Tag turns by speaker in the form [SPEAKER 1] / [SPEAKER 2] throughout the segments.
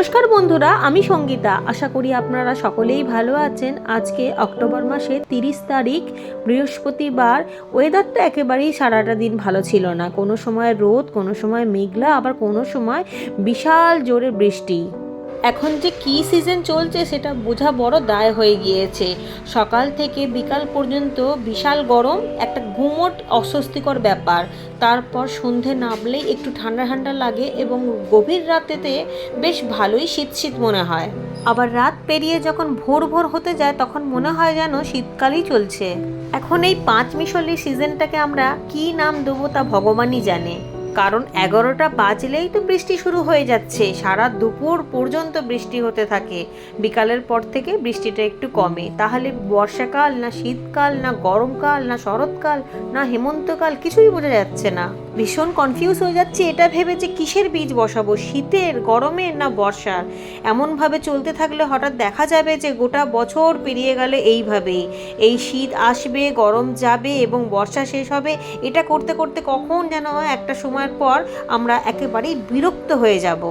[SPEAKER 1] নমস্কার বন্ধুরা, আমি সঙ্গীতা। আশা করি আপনারা সকলেই ভালো আছেন। আজকে অক্টোবর মাসের তিরিশ তারিখ, বৃহস্পতিবার। ওয়েদারটা একেবারেই সারাটা দিন ভালো ছিল না। কোনো সময় রোদ, কোনো সময় মেঘলা, আবার কোনো সময় বিশাল জোরে বৃষ্টি। এখন যে কী সিজন চলছে সেটা বোঝা বড় দায় হয়ে গিয়েছে। সকাল থেকে বিকাল পর্যন্ত বিশাল গরম, একটা গুমোট অস্বস্তিকর ব্যাপার। তারপর সন্ধে নামলেই একটু ঠান্ডা ঠান্ডা লাগে এবং গভীর রাতেতে বেশ ভালোই শীত শীত মনে হয়। আবার রাত পেরিয়ে যখন ভোর ভোর হতে যায়, তখন মনে হয় যেন শীতকালই চলছে। এখন এই পাঁচ মিশলি সিজনটাকে আমরা কি নাম দেবো তা ভগবানই জানে। কারণ এগারোটা বাজলেই তো বৃষ্টি শুরু হয়ে যাচ্ছে। সারা দুপুর পর্যন্ত বৃষ্টি হতে থাকে। বিকালের পর থেকে বৃষ্টিটা একটু কমে। তাহলে বর্ষাকাল না শীতকাল না গরমকাল না শরৎকাল না হেমন্তকাল কিছুই বোঝা যাচ্ছে না। ভীষণ কনফিউজ হয়ে যাচ্ছে, এটা ভেবে যে কিসের বীজ বসাবো? শীতের, গরমের না বর্ষার? এমনভাবে চলতে থাকলে হঠাৎ দেখা যাবে যে গোটা বছর পেরিয়ে গেলে এইভাবেই। এই শীত আসবে, গরম যাবে এবং বর্ষা শেষ হবে, এটা করতে করতে কখন যেন একটা সময়ের পর আমরা একেবারেই বিরক্ত হয়ে যাব।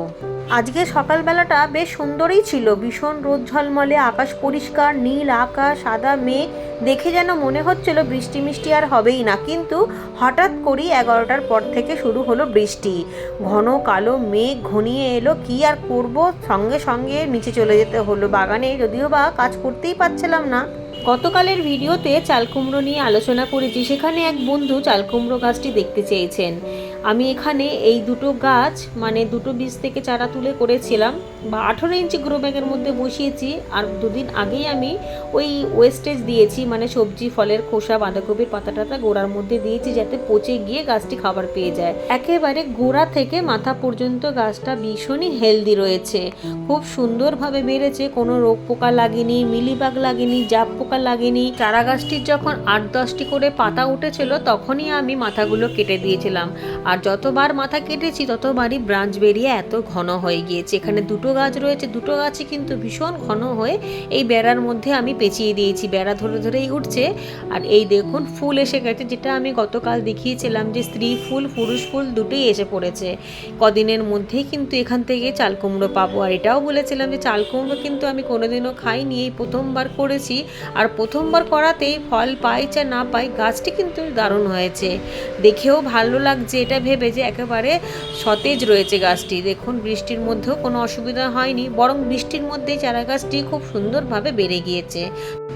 [SPEAKER 1] আজকে সকালবেলাটা বেশ সুন্দরই ছিল। ভীষণ রোদ ঝলমলে, আকাশ পরিষ্কার, নীল আকাশ, সাদা মেঘ। দেখে যেন মনে হচ্ছিল বৃষ্টি মিষ্টি আর হবেই না। কিন্তু হঠাৎ করেই এগারোটার পর থেকে শুরু হলো বৃষ্টি। ঘন কালো মেঘ ঘনিয়ে এলো। কি আর করব? সঙ্গে সঙ্গে নিচে চলে যেতে হলো বাগানে। যদিও বা কাজ করতেই পারছিলাম না। গতকালের ভিডিওতে চালকুমড়ো নিয়ে আলোচনা করেছি। সেখানে এক বন্ধু চালকুমড়ো গাছটি দেখতে চেয়েছেন। আমি এখানে এই দুটো গাছ মানে দুটো বীজ থেকে চারা তুলে করেছিলাম। বা আঠেরো ইঞ্চি গ্রো ব্যাগের মধ্যে বসিয়েছি আর দুদিন আগেই আমি ওই ওয়েস্টেজ দিয়েছি মানে সবজি, ফলের খোসা, বাঁধাকপির পাতা টাতা গোড়ার মধ্যে দিয়েছি যাতে পচে গিয়ে গাছটি খাবার পেয়ে যায়। একেবারে গোড়া থেকে মাথা পর্যন্ত গাছটা ভীষণই হেলদি রয়েছে। খুব সুন্দরভাবে বেড়েছে, কোনো রোগ পোকা লাগেনি, মিলিবাগ লাগেনি জাপ পোকা লাগেনি। চারা গাছটির যখন আট দশটি করে পাতা উঠেছিল, তখনই আমি মাথাগুলো কেটে দিয়েছিলাম। আর যতবার মাথা কেটেছি, ততবারই ব্রাঞ্চ বেরিয়ে এত ঘন হয়ে গিয়েছে। এখানে দুটো গাছ রয়েছে, দুটো গাছই কিন্তু ভীষণ ঘন হয়ে এই বেড়ার মধ্যে আমি পেঁচিয়ে দিয়েছি। বেড়া ধরে ধরেই উঠছে। আর এই দেখুন, ফুল এসে গেছে, যেটা আমি গতকাল দেখিয়েছিলাম যে স্ত্রী ফুল, পুরুষ ফুল দুটোই এসে পড়েছে। কদিনের মধ্যেই কিন্তু এখান থেকে চাল কুমড়ো পাবো। আর এটাও বলেছিলাম যে চাল কুমড়ো কিন্তু আমি কোনোদিনও খাইনি, এই প্রথমবার করেছি। আর প্রথমবার করাতেই ফল পাই চা না পাই গাছটি কিন্তু দারুণ হয়েছে। দেখেও ভালো লাগছে এটা ভেবে যে একেবারে সতেজ রয়েছে গাছটি। দেখুন, বৃষ্টির মধ্যেও কোনো অসুবিধা হয়নি, বরং বৃষ্টির মধ্যেই চারা গাছটি খুব সুন্দরভাবে বেড়ে গিয়েছে।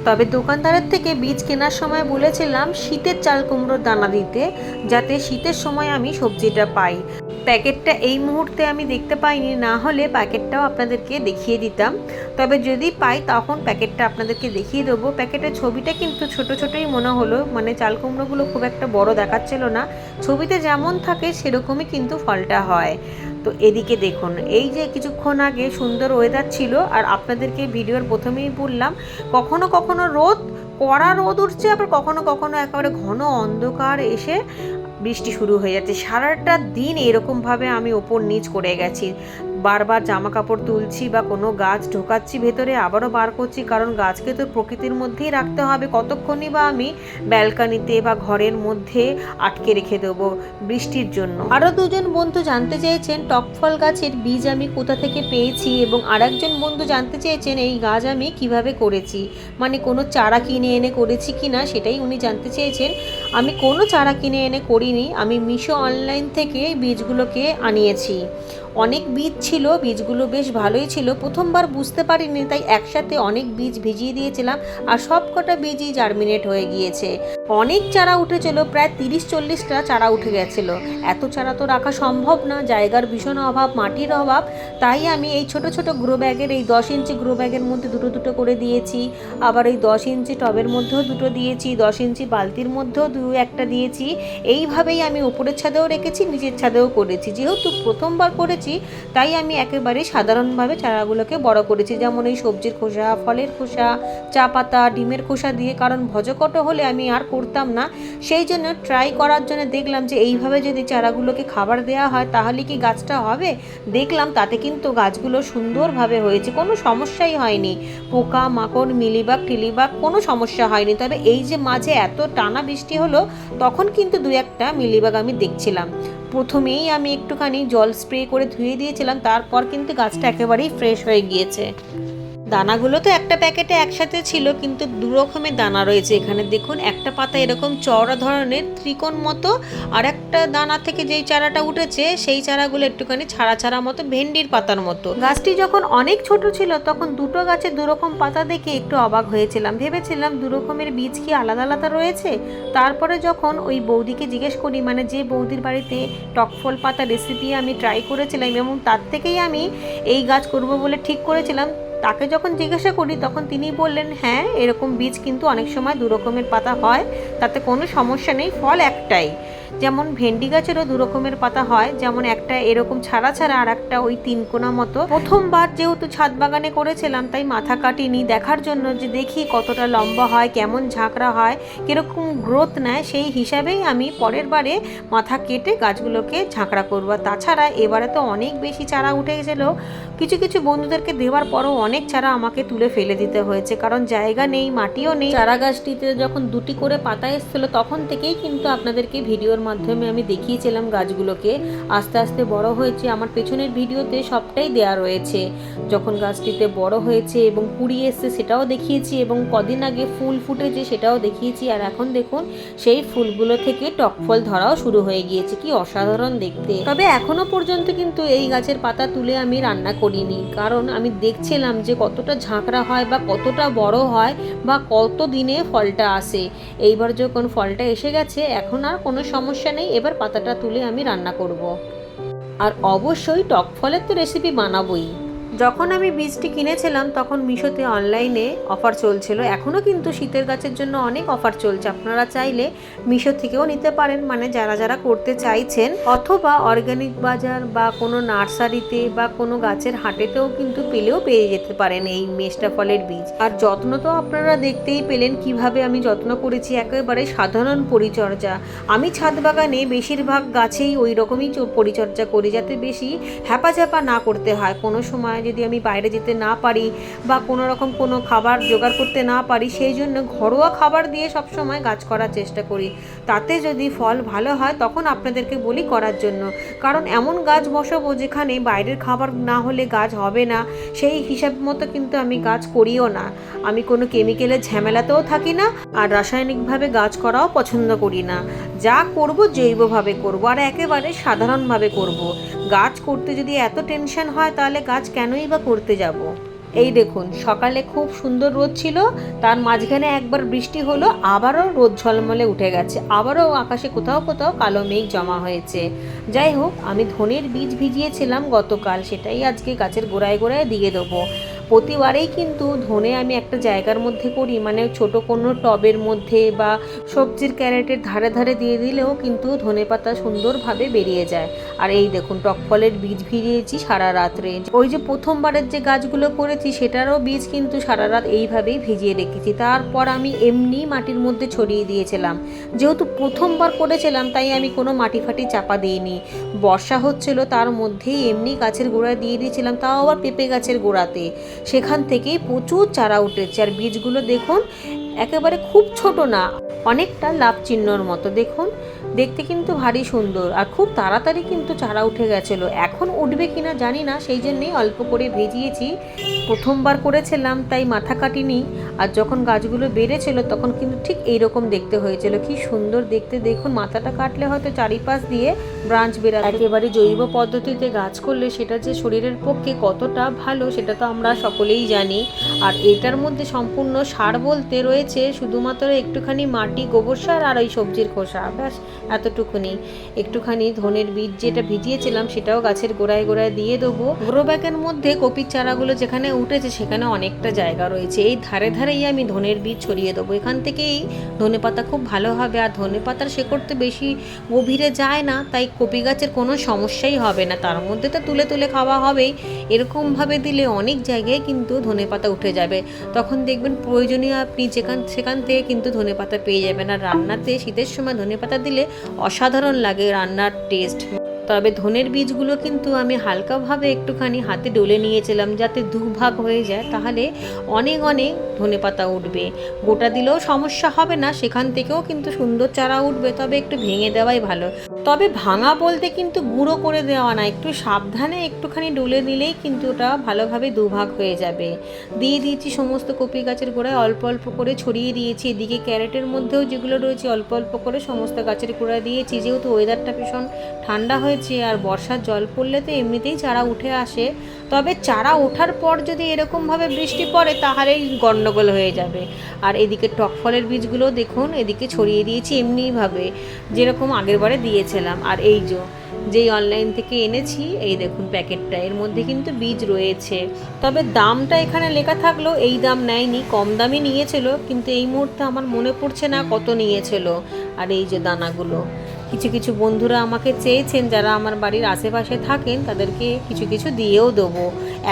[SPEAKER 1] তবে দোকানদারের থেকে বীজ কেনার সময় বলেছিলাম, শীতের চাল কুমড়োর দানা দিতে, যাতে শীতের সময় আমি সবজিটা পাই। প্যাকেটটা এই মুহূর্তে আমি দেখতে পাইনি, না হলে প্যাকেটটাও আপনাদেরকে দেখিয়ে দিতাম। তবে যদি পাই, তখন প্যাকেটটা আপনাদেরকে দেখিয়ে দেবো। প্যাকেটের ছবিটা কিন্তু ছোট ছোটই মনে হলো মানে চাল কুমড়োগুলো খুব একটা বড় দেখাচ্ছিল না। ছবিতে যেমন থাকে, সেরকমই কিন্তু ফলটা হয়। তো এদিকে দেখুন, এই যে কিছুক্ষণ আগে সুন্দর ওয়েদার ছিল, আর আপনাদেরকে ভিডিওর প্রথমেই বললাম, কখনো কখনো রোদ, কড়া রোদ উঠছে, আবার কখনো কখনো একেবারে ঘন অন্ধকার এসে বৃষ্টি শুরু হয়ে যাচ্ছে। সারাটা দিন এরকমভাবে আমি ওপর নিচ করে গেছি। বারবার জামা কাপড় তুলছি বা কোনো গাছ ঢোকাচ্ছি, ভেতরে আবারও বার করছি, কারণ গাছকে তো প্রকৃতির মধ্যেই রাখতে হবে। কতক্ষণই বা আমি ব্যালকানিতে বা ঘরের মধ্যে আটকে রেখে দেবো বৃষ্টির জন্য। আরও দুজন বন্ধু জানতে চেয়েছেন টক ফল গাছের বীজ আমি কোথা থেকে পেয়েছি এবং আরেকজন বন্ধু জানতে চেয়েছেন, এই গাছ আমি কীভাবে করেছি? মানে কোনো চারা কিনে এনে করেছি কি না? সেটাই উনি জানতে চেয়েছেন, আমি কোনো চারা কিনে এনে করিনি, আমি মিশো অনলাইন থেকে বীজগুলোকে আনিয়েছি। অনেক বীজ ছিল, বীজগুলো বেশ ভালোই ছিল। প্রথমবার বুঝতে পারিনি, তাই একসাথে অনেক বীজ ভিজিয়ে দিয়েছিলাম আর সবকটা বীজই জার্মিনেট হয়ে গিয়েছে। অনেক চারা উঠেছিল, প্রায় তিরিশ চল্লিশটা চারা উঠে গেছিল। এত চারা তো রাখা সম্ভব না, জায়গার ভীষণ অভাব, মাটির অভাব। তাই আমি এই ছোট ছোট গ্রো ব্যাগের এই দশ ইঞ্চি গ্রো ব্যাগের মধ্যে দুটো দুটো করে দিয়েছি। আবার এই দশ ইঞ্চি টবের মধ্যেও দুটো দিয়েছি, দশ ইঞ্চি বালতির মধ্যেও দু একটা দিয়েছি। এইভাবেই আমি উপরের ছাদেও রেখেছি, নিচের ছাদেও করেছি। যেহেতু প্রথমবার করেছি, তাই আমি একেবারে সাধারণভাবে চারাগুলোকে বড় করেছি। যেমন এই সবজির খোসা, ফলের খোসা, চা পাতা, ডিমের খোসা দিয়ে, কারণ ভজকট হলে আমি আর করতাম না। সেই জন্য ট্রাই করার জন্য দেখলাম যে, এইভাবে যদি চারাগুলোকে খাবার দেওয়া হয়, তাহলে কি গাছটা হবে? দেখলাম তাতে কিন্তু গাছগুলো সুন্দরভাবে হয়েছে। কোনো সমস্যাই হয়নি। পোকা মাকড় মিলিবাগ, টিলিবাগ, কোনো সমস্যা হয়নি। তবে এই যে মাঝে এত টানা বৃষ্টি হলো, তখন কিন্তু দু একটা মিলিবাগ আমি দেখছিলাম। প্রথমেই আমি একটুখানি জল স্প্রে করে ধুয়ে দিয়েছিলাম, তারপর কিন্তু গাছটা একেবারেই ফ্রেশ হয়ে গিয়েছে। দানাগুলো তো একটা প্যাকেটে একসাথে ছিল, কিন্তু দু রকমের দানা রয়েছে এখানে। দেখুন, একটা পাতা এরকম চওড়া ধরনের, ত্রিকোণ মতো, আর একটা দানা থেকে যেই চারাটা উঠেছে, সেই চারাগুলো একটুখানি ছাড়া ছাড়া মতো, ভেন্ডির পাতার মতো। গাছটি যখন অনেক ছোট ছিল, তখন দুটো গাছে দু রকম পাতা দেখে একটু অবাক হয়েছিলাম। ভেবেছিলাম দু রকমের বীজ কি আলাদা আলাদা রয়েছে? তারপরে যখন ওই বৌদিকে জিজ্ঞেস করি মানে যে বৌদির বাড়িতে টকফল পাতা রেসিপি আমি ট্রাই করেছিলাম এবং তার থেকেই আমি এই গাছ করব বলে ঠিক করেছিলাম তাকে যখন জিজ্ঞাসা করি, তখন তিনি বললেন হ্যাঁ এরকম বীজ কিন্তু অনেক সময় দু রকমের পাতা হয়, তাতে কোনো সমস্যা নেই, ফল একটাই। যেমন ভেন্ডি গাছেরও দু রকমের পাতা হয়, যেমন একটা এরকম ছাড়া ছাড়া আর একটা ওই তিন কোনা মতো। প্রথমবার যেহেতু ছাদ বাগানে করেছিলাম, তাই মাথা কাটিনি দেখার জন্য যে দেখি কতটা লম্বা হয়, কেমন ঝাঁকড়া হয়, কীরকম গ্রোথ নেয়, সেই হিসাবেই আমি পরের বারে মাথা কেটে গাছগুলোকে ঝাঁকড়া করব। তাছাড়া এবারে তো অনেক বেশি চারা উঠে গেছিল। কিছু কিছু বন্ধুদেরকে দেওয়ার পরও অনেক চারা আমাকে তুলে ফেলে দিতে হয়েছে, কারণ জায়গা নেই, মাটিও নেই। চারা গাছটিতে যখন দুটি করে পাতা এসেছিল, তখন থেকেই কিন্তু আপনাদেরকে ভিডিওর মাধ্যমে আমি দেখিয়েছিলাম গাছগুলোকে। আস্তে আস্তে বড় হয়েছে। আমার পেছনের ভিডিওতে সবটাই দেয়া রয়েছে। যখন গাছটিতে বড় হয়েছে এবং কুড়ি এসছে সেটাও দেখিয়েছি এবং কদিন আগে ফুল ফুটেছে সেটাও দেখিয়েছি। আর এখন দেখুন, সেই ফুলগুলো থেকে টক ফল ধরাও শুরু হয়ে গিয়েছে। কি অসাধারণ দেখতে। তবে এখনও পর্যন্ত কিন্তু এই গাছের পাতা তুলে আমি রান্না করিনি। কারণ আমি দেখছিলাম যে কতটা ঝাঁকড়া হয় বা কতটা বড় হয় বা কত দিনে ফলটা আসে। এইবার যখন ফলটা এসে গেছে, এখন আর কোনো সমস্যা নেই এবার পাতাটা তুলে আমি রান্না করব। আর অবশ্যই টক ফলের তো রেসিপি বানাবোই যখন আমি বীজটি কিনেছিলাম, তখন মিশোতে অনলাইনে অফার চলছিল। এখনও কিন্তু শীতের গাছের জন্য অনেক অফার চলছে। আপনারা চাইলে মিশো থেকেও নিতে পারেন। মানে যারা যারা করতে চাইছেন, অথবা অর্গানিক বাজার বা কোনো নার্সারিতে বা কোনো গাছের হাটেতেও কিন্তু পেলেও পেয়ে যেতে পারেন এই মেষ্টা ফলের বীজ। আর যত্ন তো আপনারা দেখতেই পেলেন কীভাবে আমি যত্ন করেছি। একেবারে সাধারণ পরিচর্যা। আমি ছাদ বাগানে বেশিরভাগ গাছেই ওই রকমই পরিচর্যা করি যাতে বেশি হ্যাপাঝাপা না করতে হয়। কোনো সময় যদি আমি বাইরে যেতে না পারি বা কোনো রকম কোনো খাবার জোগাড় করতে না পারি, সেই জন্য ঘরোয়া খাবার দিয়ে সব সময় গাছ করার চেষ্টা করি। তাতে যদি ফল ভালো হয়, তখন আপনাদেরকে বলি করার জন্য। কারণ এমন গাছ বসাবো যেখানে বাইরের খাবার না হলে গাছ হবে না, সেই হিসাব মতো কিন্তু আমি গাছ করিও না। আমি কোনো কেমিক্যালের ঝামেলাতেও থাকি না আর রাসায়নিকভাবে গাছ করাও পছন্দ করি না। যা করব জৈবভাবে করব, আর একেবারে সাধারণভাবে করব। গাছ করতে যদি এত টেনশন হয়, তাহলে গাছ কেনই বা করতে যাব। এই দেখুন, সকালে খুব সুন্দর রোদ ছিল, তার মাঝখানে একবার বৃষ্টি হলো, আবারও রোদ ঝলমলে উঠে গেছে, আবারও আকাশে কোথাও কোথাও কালো মেঘ জমা হয়েছে। যাই হোক, আমি ধনের বীজ ভিজিয়েছিলাম গতকাল, সেটাই আজকে গাছের গোড়ায় গোড়ায় দিয়ে দেবো। প্রতিবারেই কিন্তু ধনে আমি একটা জায়গার মধ্যে করি মানে ছোট কোনো টবের মধ্যে বা সবজির ক্যারেটের ধারে ধারে দিয়ে দিলেও কিন্তু ধনে পাতা সুন্দরভাবে বেরিয়ে যায়। আর এই দেখুন, টক ফলের বীজ ভিজিয়েছি সারা রাত্রে। ওই যে প্রথমবারের যে গাছগুলো করেছি, সেটারও বীজ কিন্তু সারা রাত এইভাবেই ভিজিয়ে রেখেছি। তারপর আমি এমনি মাটির মধ্যে ছড়িয়ে দিয়েছিলাম। যেহেতু প্রথমবার করেছিলাম, তাই আমি কোনো মাটি ফাটি চাপা দিইনি। বর্ষা হচ্ছিল, তার মধ্যেই এমনি গাছের গোড়ায় দিয়ে দিয়েছিলাম, তাও আবার পেঁপে গাছের গোড়াতে। সেখান থেকেই প্রচুর চারা উঠেছে। আর বীজগুলো দেখুন, একেবারে খুব ছোট না, অনেকটা লাভ চিহ্নর মতো। দেখুন দেখতে কিন্তু ভারী সুন্দর আর খুব তাড়াতাড়ি কিন্তু চারা উঠে গেছিল। এখন উঠবে কিনা জানি না, সেই জন্যেই অল্প করে ভেজিয়েছি। প্রথমবার করেছিলাম, তাই মাথা কাটিনি। আর যখন গাছগুলো বেড়েছিল, তখন কিন্তু ঠিক এইরকম দেখতে হয়েছিল। কি সুন্দর দেখতে। দেখুন, মাথাটা কাটলে হয়তো চারিপাশ দিয়ে ব্রাঞ্চ বেরাতো একেবারে জৈব পদ্ধতিতে গাছ করলে সেটা যে শরীরের পক্ষে কতটা ভালো, সেটা তো আমরা সকলেই জানি। আর এটার মধ্যে সম্পূর্ণ সার বলতে রয়েছে শুধুমাত্র একটুখানি মাটি, গোবর সার আর ওই সবজির খোসা, ব্যাস। এতটুকুনি। একটুখানি ধনের বীজ যেটা ভিজিয়েছিলাম সেটাও গাছের গোড়ায় গোড়ায় দিয়ে দেবো। গ্রো ব্যাগের মধ্যে কপির চারাগুলো যেখানে উঠেছে সেখানে অনেকটা জায়গা রয়েছে। এই ধারে ধারেই আমি ধনের বীজ ছড়িয়ে দেবো। এখান থেকেই ধনে পাতা খুব ভালো হবে। আর ধনে পাতার শেকড়তে বেশি গভীরে যায় না, তাই কপি গাছের কোনো সমস্যাই হবে না। তার মধ্যে তো তুলে তুলে খাওয়া হবেই। এরকমভাবে দিলে অনেক জায়গায় কিন্তু ধনে পাতা উঠে যাবে। তখন দেখবেন প্রয়োজনীয় আপনি যেখান, সেখান থেকে কিন্তু ধনে পাতা পেয়ে যাবেন। আর রান্নাতে শীতের সময় ধনে পাতা দিলে অসাধারণ লাগে রান্নার টেস্ট তবে ধনের বীজগুলো কিন্তু আমি হালকাভাবে একটুখানি হাতে ডলে নিয়েছিলাম যাতে দুভাগ হয়ে যায়। তাহলে অনেক অনেক ধনে পাতা উঠবে। গোটা দিলেও সমস্যা হবে না, সেখান থেকেও কিন্তু সুন্দর চারা উঠবে, তবে একটু ভেঙে দেওয়াই ভালো। তবে ভাঙা বলতে কিন্তু গুঁড়ো করে দেওয়া না, একটু সাবধানে একটুখানি ডুলে নিলেই কিন্তু ওটা ভালোভাবে দুভাগ হয়ে যাবে। দিয়ে দিয়েছি সমস্ত কপি গাছের গোড়ায় অল্প অল্প করে ছড়িয়ে দিয়েছি, এদিকে ক্যারেটের মধ্যেও যেগুলো রয়েছে অল্প অল্প করে সমস্ত গাছের গোড়ায় দিয়েছি, যেহেতু ওয়েদারটা ভীষণ ঠান্ডা হয়েছে আর বর্ষার জল পড়লে তো এমনিতেই চারা উঠে আসে। তবে চারা ওঠার পর যদি এরকমভাবে বৃষ্টি পড়ে, তাহলেই গন্ডগোল হয়ে যাবে। আর এদিকে টক ফলের বীজগুলো দেখুন, এদিকে ছড়িয়ে দিয়েছি এমনিভাবে, যেরকম আগেরবারে দিয়েছিলাম। আর এই যে, যেই অনলাইন থেকে এনেছি, এই দেখুন প্যাকেটটা, এর মধ্যে কিন্তু বীজ রয়েছে। তবে দামটা এখানে লেখা থাকল, এই দাম নেয়নি, কম দামই নিয়েছিল, কিন্তু এই মুহূর্তে আমার মনে পড়ছে না কত নিয়েছিল। আর এই যে দানাগুলো, কিছু কিছু বন্ধুরা আমাকে চেয়েছেন, যারা আমার বাড়ির আশেপাশে থাকেন, তাদেরকে কিছু কিছু দিয়েও দেবো।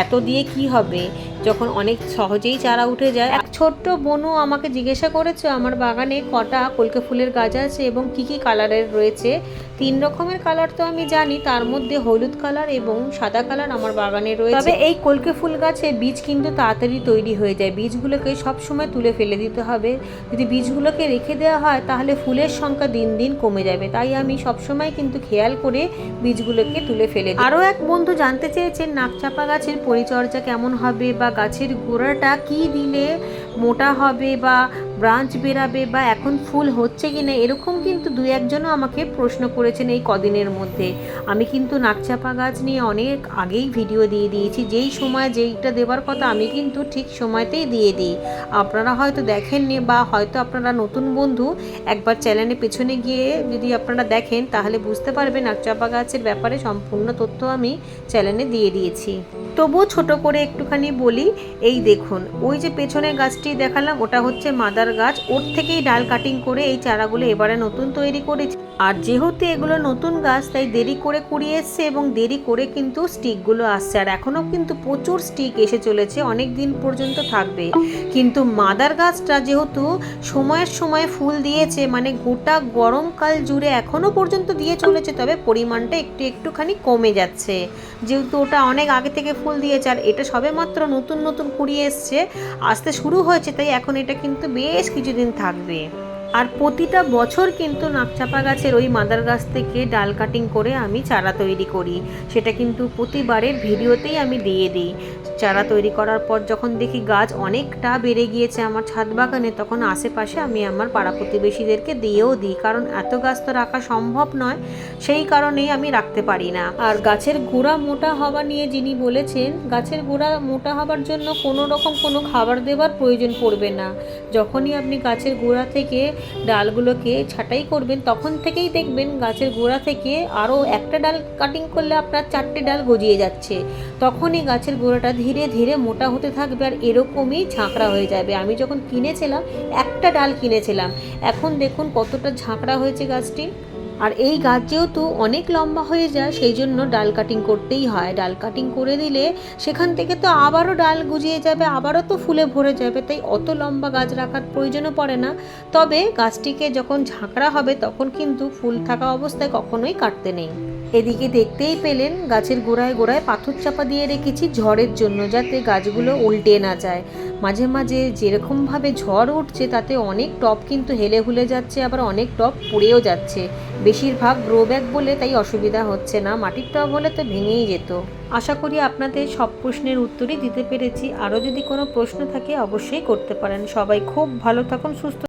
[SPEAKER 1] এত দিয়ে কি হবে? যখন অনেক সহজেই চারা উঠে যায়, এক ছোট্ট বনু আমাকে জিজ্ঞাসা করেছে, আমার বাগানে কটা কলকে ফুলের গাছ আছে এবং কি কি কালারের রয়েছে? তিন রকমের কালার তো আমি জানি, তার মধ্যে হলুদ কালার এবং সাদা কালার আমার বাগানে রয়েছে। তবে এই কলকে ফুল গাছে বীজ কিন্তু তাড়াতাড়ি তৈরি হয়ে যায়, বীজগুলোকে সব সময় তুলে ফেলে দিতে হবে। যদি বীজগুলোকে রেখে দেওয়া হয়, তাহলে ফুলের সংখ্যা দিন দিন কমে যাবে। তাই আমি সবসময় কিন্তু খেয়াল করে বীজগুলোকে তুলে ফেলে আরও এক বন্ধু জানতে চেয়েছেন নাকচাপা গাছের পরিচর্যা কেমন হবে বা গাছের গোড়াটা কি দিলে মোটা হবে বা ব্রাঞ্চ বেরাবে বা এখন ফুল হচ্ছে কি না, এরকম কিন্তু দু একজনও আমাকে প্রশ্ন করেছেন এই কদিনের মধ্যে। আমি কিন্তু নাকচাপা গাছ নিয়ে অনেক আগেই ভিডিও দিয়ে দিয়েছি, যেই সময় যেইটা দেওয়ার কথা আমি কিন্তু ঠিক সময়তেই দিয়ে দিই। আপনারা হয়তো দেখেননি বা হয়তো আপনারা নতুন বন্ধু, একবার চ্যানেলে পেছনে গিয়ে যদি আপনারা দেখেন, তাহলে বুঝতে পারবেন নাকচাপা গাছের ব্যাপারে সম্পূর্ণ তথ্য আমি চ্যানেলে দিয়ে দিয়েছি। তবুও ছোট করে একটুখানি বলি, এই দেখুন, ওই যে পেছনের গাছটি দেখালাম, ওটা হচ্ছে মাদার গাছ। ওর থেকেই ডাল কাটিং করে এই চারাগুলো এবারে নতুন তৈরি করেছি। আর যেহেতু এগুলো নতুন গাছ, তাই দেরি করে কুড়িয়ে এসছে এবং দেরি করে কিন্তু স্টিকগুলো আসছে। আর এখনও কিন্তু প্রচুর স্টিক এসে চলেছে, অনেক দিন পর্যন্ত থাকবে। কিন্তু মাদার গাছটা যেহেতু সময়ের সময় ফুল দিয়েছে মানে গোটা গরমকাল জুড়ে এখনও পর্যন্ত দিয়ে চলেছে, তবে পরিমাণটা একটু একটুখানি কমে যাচ্ছে। যেহেতু ওটা অনেক আগে থেকে ফুল দিয়েছে, আর এটা সবেমাত্র নতুন নতুন কুড়িয়ে এসছে, আসতে শুরু হয়েছে, তাই এখন এটা কিন্তু বেশ কিছুদিন থাকবে। আর প্রতিটা বছর কিন্তু নাকচাপা গাছের ওই মাদার গাছ থেকে ডাল কাটিং করে আমি চারা তৈরি করি। সেটা কিন্তু প্রতিবারের ভিডিওতেই আমি দিয়ে দিই। চারা তৈরি করার পর যখন দেখি গাছ অনেকটা বেড়ে গিয়েছে আমার ছাদ বাগানে, তখন আশেপাশে আমি আমার পাড়া প্রতিবেশীদেরকে দিয়েও দিই। কারণ এত গাছ তো রাখা সম্ভব নয়, সেই কারণেই আমি রাখতে পারি না। আর গাছের গোড়া মোটা হওয়া নিয়ে যিনি বলেছেন, গাছের গোড়া মোটা হবার জন্য কোনো রকম কোনো খাবার দেওয়ার প্রয়োজন পড়বে না। যখনই আপনি গাছের গোড়া থেকে ডালগুলোকে ছাঁটাই করবেন, তখন থেকেই দেখবেন গাছের গোড়া থেকে আরও একটা ডাল কাটিং করলে আপনার চারটে ডাল গজিয়ে যাচ্ছে। তখনই গাছের গোড়াটা ধীরে ধীরে ধীরে মোটা হতে থাকবে আর এরকমই ঝাঁকড়া হয়ে যাবে। আমি যখন কিনেছিলাম, একটা ডাল কিনেছিলাম। এখন দেখুন কতটা ঝাঁকড়া হয়েছে গাছটি। আর এই গাছ যেহেতু অনেক লম্বা হয়ে যায়, সেই জন্য ডাল কাটিং করতেই হয়। ডাল কাটিং করে দিলে সেখান থেকে তো আবারও ডাল গুজিয়ে যাবে, আবারও তো ফুলে ভরে যাবে। তাই অত লম্বা গাছ রাখার প্রয়োজনও পড়ে না। তবে গাছটিকে যখন ঝাঁকড়া হবে, তখন কিন্তু ফুল থাকা অবস্থায় কখনোই কাটতে নেই। এদিকে দেখতেই পেলেন, গাছের গোড়ায় গোড়ায় পাথর চাপা দিয়ে রেখেছি ঝড়ের জন্য যাতে গাছগুলো উল্টে না যায়। মাঝে মাঝে যেরকমভাবে ঝড় উঠছে, তাতে অনেক টপ কিন্তু হেলে হুলে যাচ্ছে, আবার অনেক টপ পুড়েও যাচ্ছে। বেশিরভাগ গ্রো ব্যাগ বলে তাই অসুবিধা হচ্ছে না, মাটির টব হলে তো ভেঙেই যেত। আশা করি আপনাদের সব প্রশ্নের উত্তরই দিতে পেরেছি। আরও যদি কোনো প্রশ্ন থাকে, অবশ্যই করতে পারেন। সবাই খুব ভালো থাকুন, সুস্থ